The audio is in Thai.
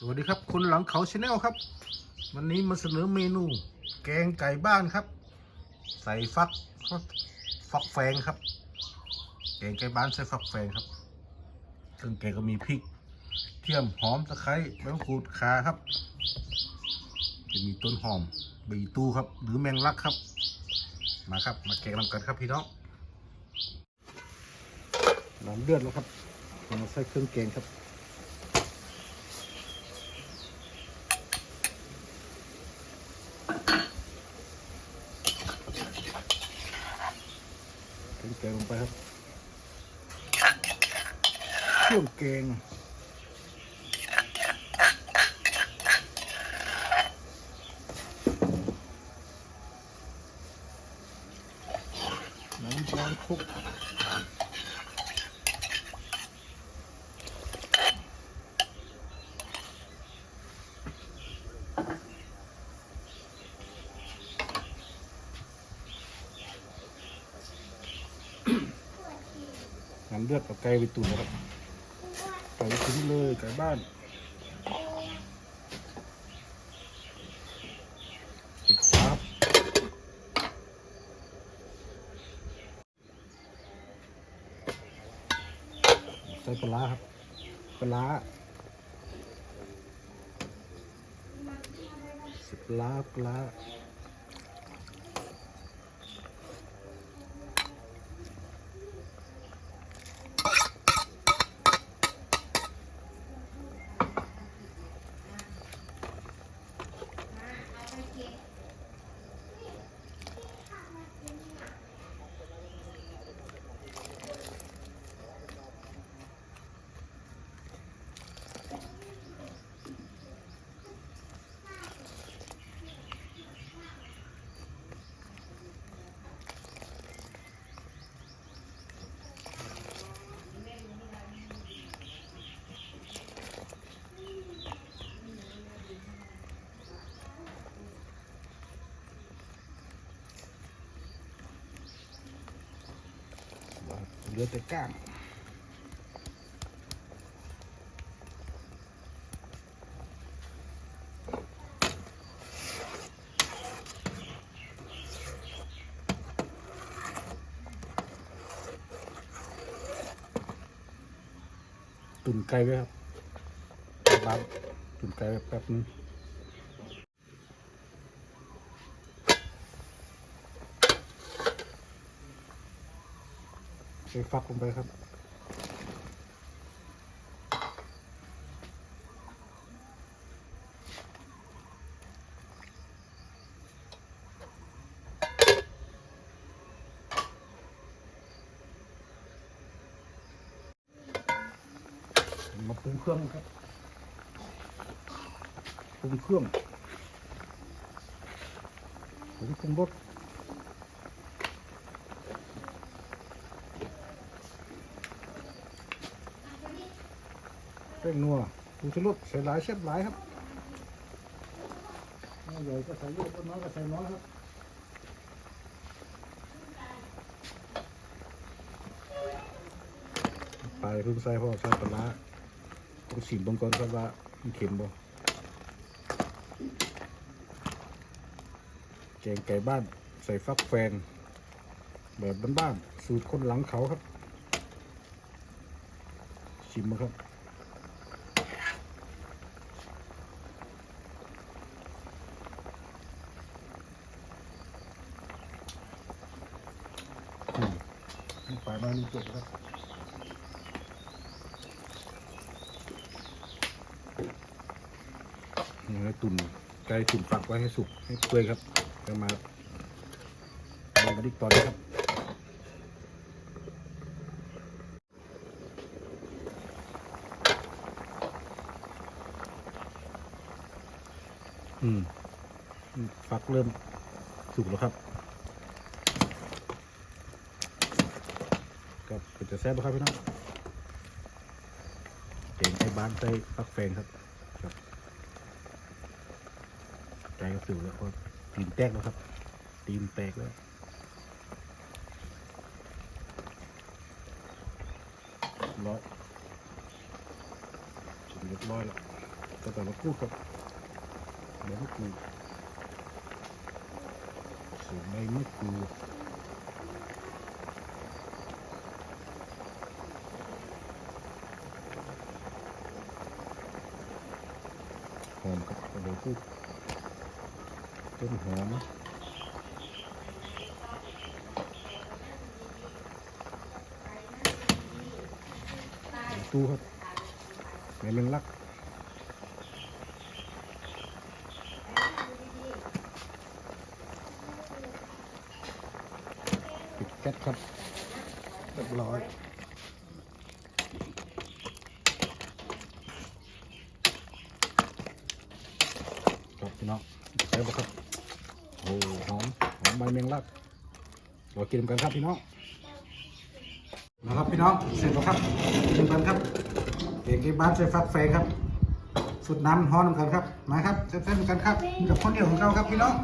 สวัสดีครับคนหลังเขาชาแนลครับ วันนี้มาเสนอเมนู แกงไก่บ้านครับ ใส่ฟักฟักแฟงครับ แกงไก่บ้านใส่ฟักแฟงครับเครื่องแกงก็มีพริกเทียมหอมตะไคร้ใบมะกรูดขาครับ จะมีต้นหอมใบตูครับ หรือแมงลักครับ มาครับ มาแกงนำกันครับพี่น้องน้ำเดือดแล้วครับเรามาใส่เครื่องแกงครับ เครื่องแกงลงไปครับเครื่องแกงน้ำปลาคุก น้ำเลือดเอาไก่ไปตุ๋นนะครับไก่ไปตุ๋นเลยไก่บ้านปิดฝาใส่ปลาครับปลาส่ปลาปลาร้า เหลือแต่ก้างตุ่นไก่ไว้ครับร้านตุ่นไก่ไว้แป๊บนึงใส่ฟักลงไปครับมาปรุงเครื่องครับปรุงเครื่องผงปรุงรส แป้งนัวผงชูรสใส่หลายเชฟหลายครับน้อยใหญ่ก็ใส่เยอะก็น้อยก็ใส่น้อยครับไปพิ่งใส่เพราะว่าใส่ปลาร้าต้องชิมบางก่อนครับว่ามันเค็มบ่แกงไก่บ้านใส่ฟักแฟงแบบบ้านๆสูตรคนหลังเขาครับ ชิมมาครับอืม น้ำปลามานี่จบครับนี่ให้ตุนไก่ตุนฝักไว้ให้สุกให้เปื่อยครับจะมาลองกันอีกตอนนี้ครับอืมอืมฟักเริ่มสุกแล้วครับ ก็เป็นจะแซ่บครับพี่น้องเก่งไอ้บ้านใส่ฟักแฟงครับครับใจก็สิวแล้วก็ตีนแตกแล้วครับตีนแตกแล้วร้อยจนเรียบร้อยแล้วกระต่ายมะกรูดครับใบมะกรูดสูใบมะกรูดหอม ครับกระต่ายมะกรูดต้นหอมตู้ครับแม่เมงลักปิดแก๊สครับเรียบร้อยครับพี่ น้องใส่บครับโอ้หอมหอมใบเมงลักเรากินกันครับพี่น้องนะครับพี่น้องเสร็จแล้วครับกินกันครับเด็กที่บ้านใส่ฟักแฟงครับ สุดน้ำฮ้อนกันครับมาครับแซ่บๆกันครับกับข้าวเหนียวของเราครับพี่น้อง